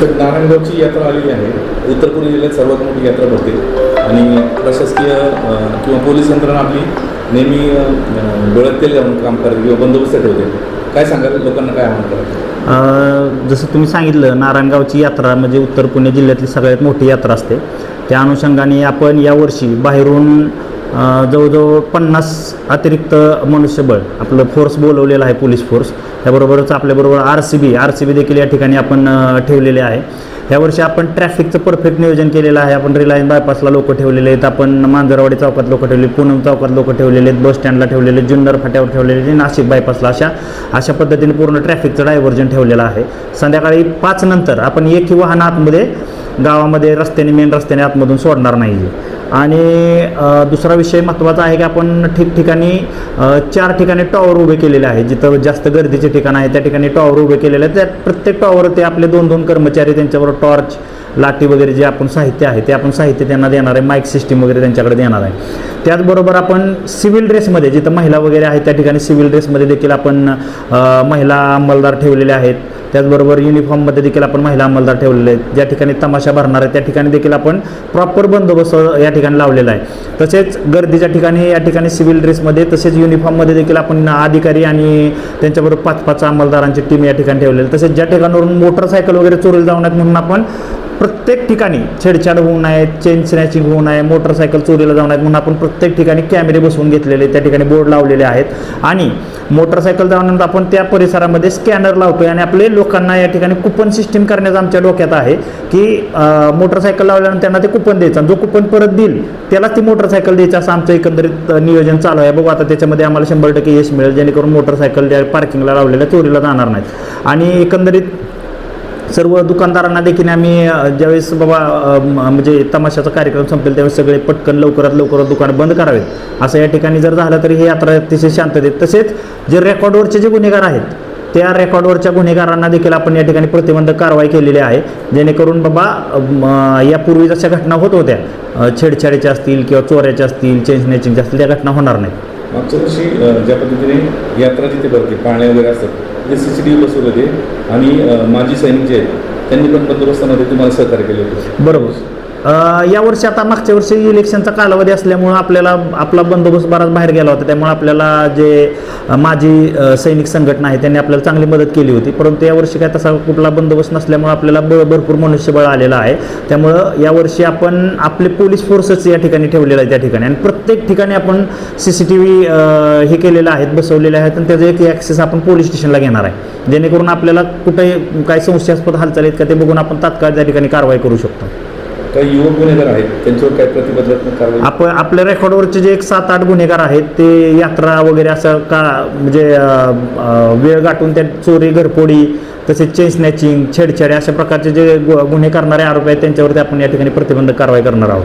Sir नारायणगावची यात्रा आलेली आहे. उत्तर पूर्व जिल्ह्यात सर्वात मोठी यात्रा भरते. आणि प्रशासकीय किंवा पोलीस यंत्रणा आपली नेहमी डोळ्यात तेल घालून काम करते किंवा बंदोबस्त ठेवते. काय सांगाल? लोकांना काय आव्हान करायचं जसं तुम्ही सांगितलं नारायणगावची यात्रा म्हणजे उत्तर पुणे जिल्ह्यातली सगळ्यात मोठी यात्रा असते. त्या अनुषंगाने आपण यावर्षी बाहेरून जवळजवळ पन्नास अतिरिक्त मनुष्यबळ आपलं फोर्स बोलवलेलं आहे पोलीस फोर्स त्याबरोबरच आपल्याबरोबर R C B R C B देखील या ठिकाणी आपण ठेवलेले आहे. यावर्षी आपण ट्रॅफिकचं परफेक्ट नियोजन केलेलं आहे. आपण रिलायन्स बायपासला लोक ठेवलेले आहेत. आपण मांजरवाडी चौकात लोक ठेवले पूनम चौकात लोक ठेवलेले आहेत. बस स्टँडला ठेवलेले आहेत, जुन्नर फाट्यावर ठेवलेले आहेत, नाशिक बायपासला अशा अशा पद्धतीने पूर्ण ट्रॅफिकचं डायव्हर्जन ठेवलेलं आहे. संध्याकाळी पाच नंतर आपण एकही वाहन आतमध्ये गावामध्ये रस्त्याने मेन रस्त्याने आतमधून सोडणार नाही आणि दुसरा विषय महत्त्वाचा आहे की आपण ठिकठिकाणी चार ठिकाणी टॉवर उभे केलेले आहे जिथं जास्त गर्दीचे ठिकाण आहे त्या ठिकाणी टॉवर उभे केलेले आहेत. त्या प्रत्येक टॉवर ते आपले दोन दोन कर्मचारी त्यांच्याबरोबर टॉर्च लाठी वगैरे जे आपण साहित्य आहे ते आपण साहित्य त्यांना देणार आहे. माईक सिस्टीम वगैरे त्यांच्याकडे देणार आहे. त्याचबरोबर आपण सिव्हिल ड्रेसमध्ये जिथं महिला वगैरे आहेत त्या ठिकाणी सिव्हिल ड्रेसमध्ये देखील आपण महिला अंमलदार ठेवलेले आहेत. त्याचबरोबर युनिफॉर्ममध्ये देखील आपण महिला अंमलदार ठेवलेले आहेत. ज्या ठिकाणी तमाशा भरणार आहे त्या ठिकाणी देखील आपण प्रॉपर बंदोबस्त या ठिकाणी लावलेला आहे. तसेच गर्दीच्या ठिकाणी या ठिकाणी सिव्हिल ड्रेसमध्ये तसेच युनिफॉर्ममध्ये देखील आपण अधिकारी आणि त्यांच्याबरोबर पाच पाच अंमलदारांची टीम या ठिकाणी ठेवलेली तसेच ज्या ठिकाणावरून मोटरसायकल वगैरे चोरीला जाऊ नयेत म्हणून आपण प्रत्येक ठिकाणी छेडछाड होऊ नये चेन स्नॅचिंग होऊ नये मोटरसायकल चोरीला जाऊ नयेत म्हणून आपण प्रत्येक ठिकाणी कॅमेरे बसवून घेतलेले त्या ठिकाणी बोर्ड लावलेले आहेत. आणि मोटरसायकल जाऊनंतर आपण त्या परिसरामध्ये स्कॅनर लावतोय आणि आपले लोकांना या ठिकाणी कुपन सिस्टीम करण्याचं आमच्या डोक्यात आहे की मोटरसायकल लावल्यानंतर त्यांना ते कुपन द्यायचं आणि जो कुपन परत देईल त्यालाच ती मोटरसायकल द्यायचं असं आमचं एकंदरीत नियोजन चालू आहे. बघू आता त्याच्यामध्ये आम्हाला शंभर टक्के यश मिळेल जेणेकरून मोटरसायकल त्या पार्किंगला लावलेल्या चोरीला जाणार नाहीत. आणि एकंदरीत सर्व दुकानदारांना देखील आम्ही ज्यावेळेस बाबा म्हणजे तमाशाचा कार्यक्रम संपेल त्यावेळेस सगळे पटकन लवकरात लवकर दुकान बंद करावेत. असं या ठिकाणी जर झालं तरी हे यात्रा अतिशय शांततेत तसेच जे रेकॉर्डवरचे जे गुन्हेगार आहेत त्या रेकॉर्डवरच्या गुन्हेगारांना देखील आपण या ठिकाणी प्रतिबंधक कारवाई केलेली आहे. जेणेकरून बाबा यापूर्वी जशा घटना होत होत्या छेडछाडीच्या असतील किंवा चोऱ्याच्या असतील चेन स्नॅचिंगच्या असतील त्या घटना होणार नाहीत. मागच्या वर्षी ज्या पद्धतीने यात्रा जिथे भरते पाळण्या वगैरे असतात ते सी सी टी व्ही बसवले होते आणि माजी सैनिक जे आहेत त्यांनी पण बंदोबस्तामध्ये तुम्हाला सहकार्य केले होते. बरोबर. या वर्षी आता मागच्या वर्षी इलेक्शनचा कालावधी असल्यामुळं आपल्याला आपला बंदोबस्त बराच बाहेर गेला होता. त्यामुळे आपल्याला जे माझी माजी सैनिक संघटना आहे त्यांनी आपल्याला चांगली मदत केली होती. परंतु यावर्षी काय तसा कुठला बंदोबस्त नसल्यामुळे आपल्याला ब भरपूर मनुष्यबळ आलेलं आहे. त्यामुळं यावर्षी आपण आपले पोलीस फोर्सच या ठिकाणी ठेवलेलं आहे त्या ठिकाणी. आणि प्रत्येक ठिकाणी आपण सी सी टी व्ही हे केलेलं आहेत बसवलेले आहेत आणि त्याचा एक ॲक्सेस आपण पोलीस स्टेशनला घेणार आहे. जेणेकरून आपल्याला कुठे काय संशयास्पद हालचाल आहेत का ते बघून आपण तात्काळ त्या ठिकाणी कारवाई करू शकतो. काही युवक गुन्हेगार आहेत त्यांच्यावर काय प्रतिबंधात्मक कारवाई आपण आपल्या रेकॉर्डवरचे जे एक सात आठ गुन्हेगार आहेत ते यात्रा वगैरे असं का म्हणजे अं, वेळ गाठून त्या चोरी घरपोडी तसेच चेन स्नॅचिंग छेडछाड अशा प्रकारचे जे गु- गुन्हे करणारे आरोपी आहेत त्यांच्यावरती आपण या ठिकाणी प्रतिबंधक कारवाई करणार आहोत.